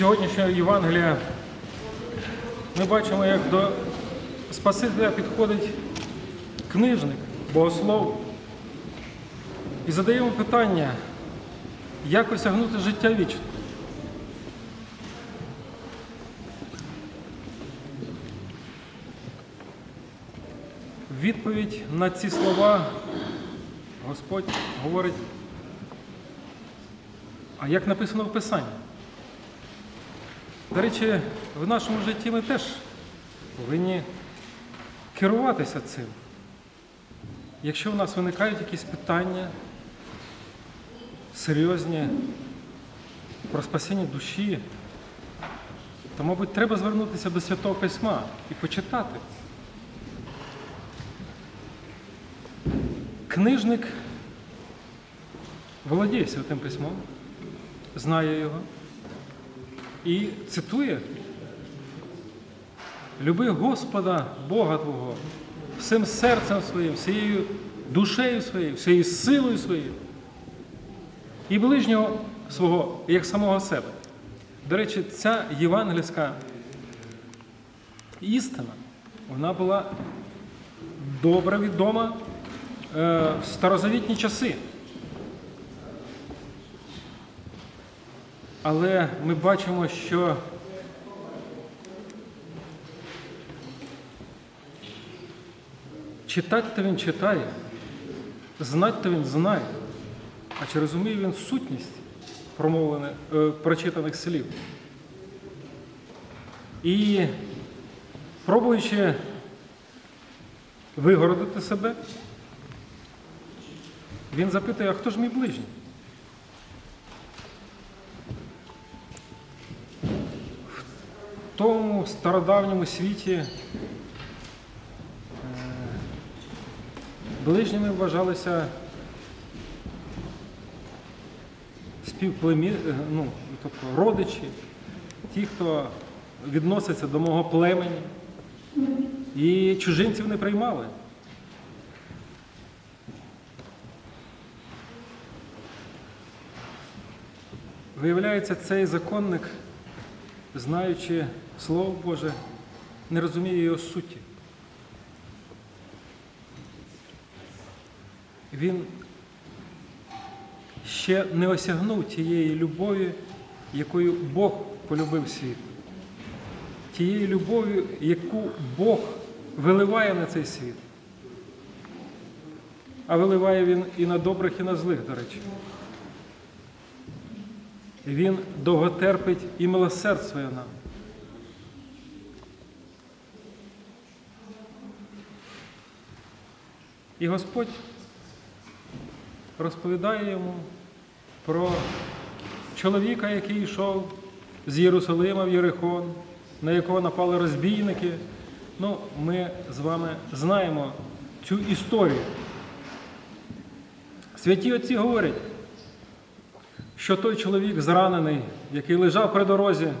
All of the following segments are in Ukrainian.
сьогоднішнього Євангелія ми бачимо, як до Спасителя підходить книжник, богослов, і задає йому питання, як осягнути життя вічне. Відповідь на ці слова Господь говорить, а як написано в Писанні? До речі, в нашому житті ми теж повинні керуватися цим. Якщо в нас виникають якісь питання серйозні про спасіння душі, то, мабуть, треба звернутися до Святого Письма і почитати. Книжник володіє святим письмом, знає його і цитує Люби Господа Бога Твого всім серцем своїм, всією душею своєю, всією силою своєю і ближнього свого, як самого себе. До речі, ця євангельська істина, вона була добре відома е, в старозавітні часи. Але ми бачимо, що читати він читає, знати він знає, а чи розуміє він сутність промовлених, е, прочитаних слів. І пробуючи вигородити себе, він запитує, а хто ж мій ближній? Тому стародавньому світі е, ближніми вважалися співплемі... е, ну, тобто родичі, ті, хто відноситься до мого племені, і чужинців не приймали. Виявляється, цей законник, знаючи Слово Боже, не розуміє його суті. Він ще не осягнув тієї любові, якою Бог полюбив світ. Тієї любові, яку Бог виливає на цей світ. А виливає він і на добрих, і на злих, до речі. Він довготерпить і милосердствує нам. І Господь розповідає йому про чоловіка, який йшов з Єрусалима в Єрихон, на якого напали розбійники. Ну, ми з вами знаємо цю історію. Святі отці говорять, що той чоловік зранений, який лежав при дорозі,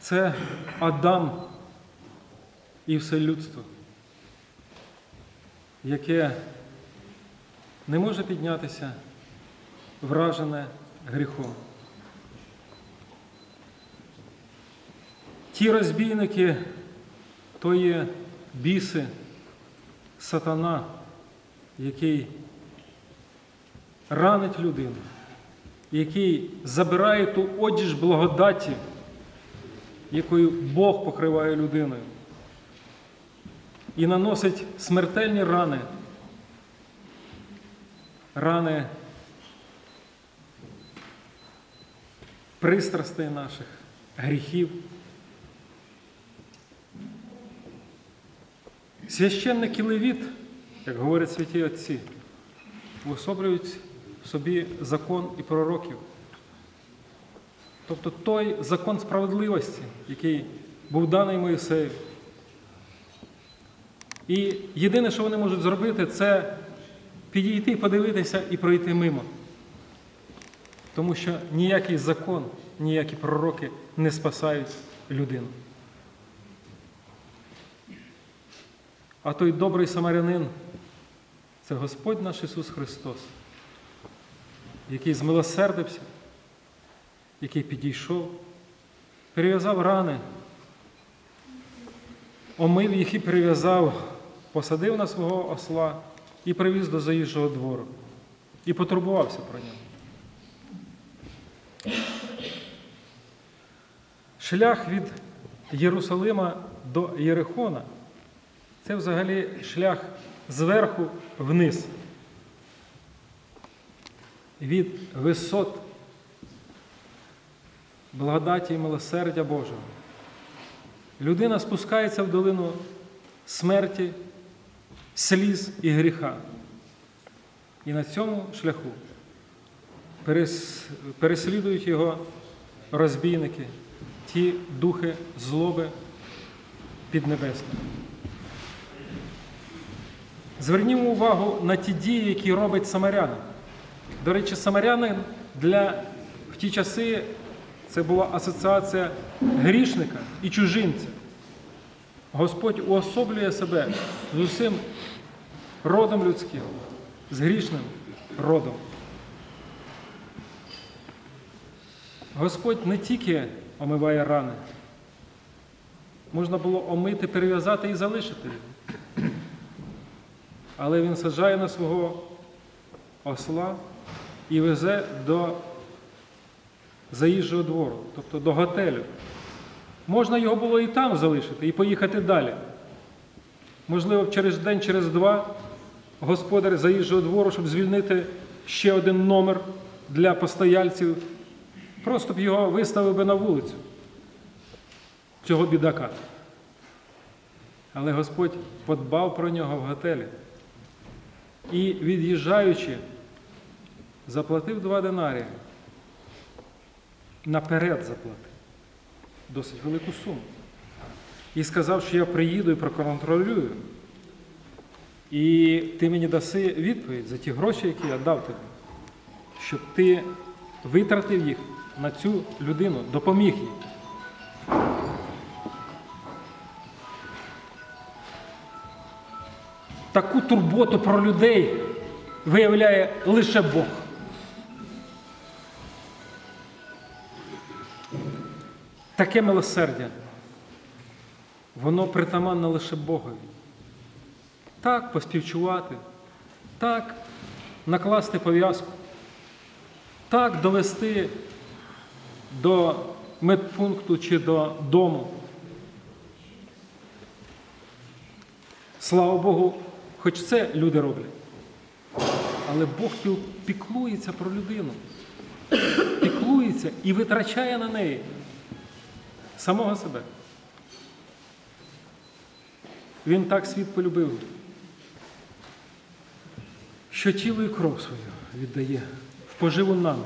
це Адам і все людство, яке не може піднятися вражене гріхом. Ті розбійники то є біси, сатана, який ранить людину, який забирає ту одіж благодаті, якою Бог покриває людиною, і наносить смертельні рани, рани пристрастей наших, гріхів. Священник і левіт, як говорять святі отці, уособлюють в собі закон і пророків. Тобто той закон справедливості, який був даний Моїсею. І єдине, що вони можуть зробити, це підійти, подивитися і пройти мимо. Тому що ніякий закон, ніякі пророки не спасають людину. А той добрий самарянин це Господь наш Ісус Христос, який змилосердився, який підійшов, перев'язав рани, омив їх і прив'язав, посадив на свого осла і привіз до заїжджого двору. І потурбувався про нього. Шлях від Єрусалима до Єрихона це взагалі шлях зверху вниз. Від висот благодаті і милосердя Божого. Людина спускається в долину смерті, сліз і гріха. І на цьому шляху переслідують його розбійники, ті духи злоби піднебесної. Звернімо увагу на ті дії, які робить самарянин. До речі, самарянин для в ті часи це була асоціація грішника і чужинця. Господь уособлює себе з усім родом людським, з грішним родом. Господь не тільки омиває рани, можна було омити, перев'язати і залишити. Але він саджає на свого осла і везе до заїжджого двору, тобто до готелю. Можна його було і там залишити, і поїхати далі. Можливо, через день, через два господар заїжджого двору, щоб звільнити ще один номер для постояльців, просто б його виставив би на вулицю, цього бідака. Але Господь подбав про нього в готелі. І від'їжджаючи, заплатив два динарії. Наперед заплатив. Досить велику суму. І сказав, що я приїду і проконтролюю. І ти мені даси відповідь за ті гроші, які я дав тобі, щоб ти витратив їх на цю людину, допоміг їй. Таку турботу про людей виявляє лише Бог. Таке милосердя, воно притаманне лише Богові. Так поспівчувати, так накласти пов'язку, так довести до медпункту чи до дому. Слава Богу, хоч це люди роблять. Але Бог піклується про людину, піклується і витрачає на неї самого себе. Він так світ полюбив, що тіло і кров свою віддає в поживу нам,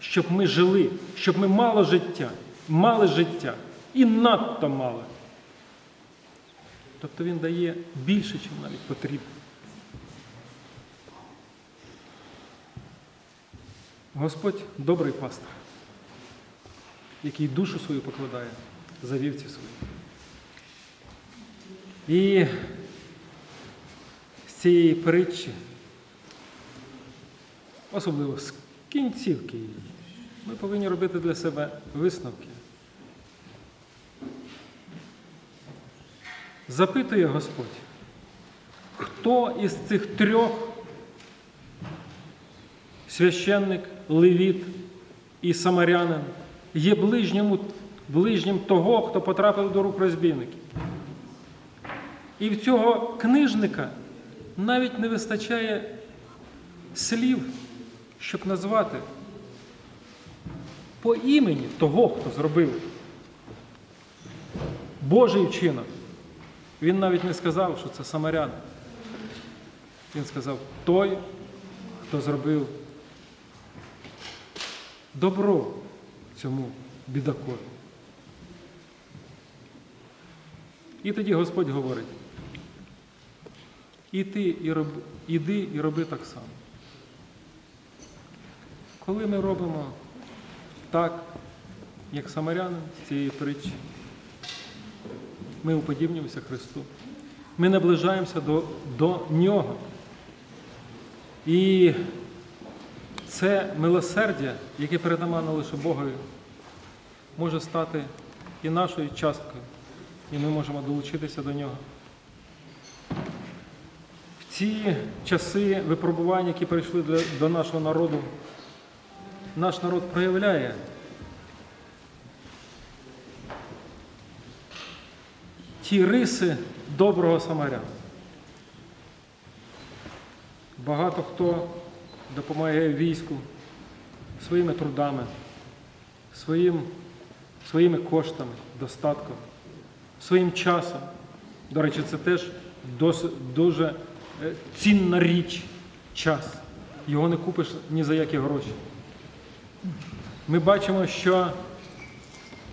щоб ми жили, щоб ми мали життя, мали життя і надто мали. Тобто він дає більше, ніж навіть потрібно. Господь добрий пастир, який душу свою покладає за вівці свої. І з цієї притчі, особливо з кінцівки її, ми повинні робити для себе висновки. Запитує Господь, хто із цих трьох священник, левіт і самарянин є ближнім, ближнім того, хто потрапив до рук розбійників. І в цього книжника навіть не вистачає слів, щоб назвати по імені того, хто зробив Божий вчинок. Він навіть не сказав, що це самарянин. Він сказав той, хто зробив добро цьому бідакові. І тоді Господь говорить, і ти і роб, іди і роби так само. Коли ми робимо так, як самарянин з цієї притчі, ми уподібнюємося Христу. Ми наближаємося до, до Нього. І це милосердя, яке перетаманно лише Богові, може стати і нашою часткою, і ми можемо долучитися до нього. В ці часи випробувань, які прийшли до, до нашого народу, наш народ проявляє ті риси доброго самаряна. Багато хто допомагає війську своїми трудами, своїм, своїми коштами, достатком, своїм часом. До речі, це теж дуже е, цінна річ час. Його не купиш ні за які гроші. Ми бачимо, що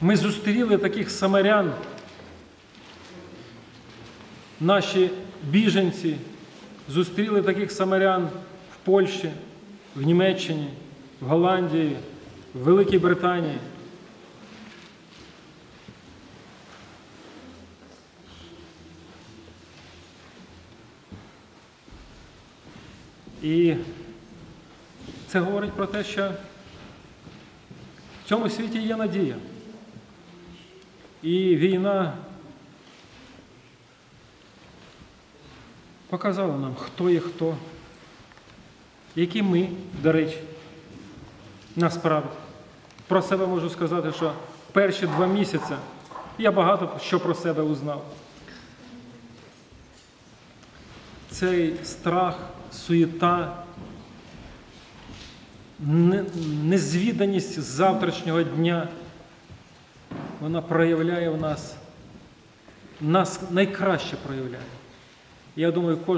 ми зустріли таких самарян, наші біженці зустріли таких самарян в Польщі, в Німеччині, в Голландії, в Великій Британії. І це говорить про те, що в цьому світі є надія. І війна показала нам, хто є хто, які ми, до речі, насправді. Про себе можу сказати, що перші два місяці я багато що про себе узнав. Цей страх, суєта, незвіданість завтрашнього дня, вона проявляє в нас, нас найкраще проявляє. Я думаю, кожен.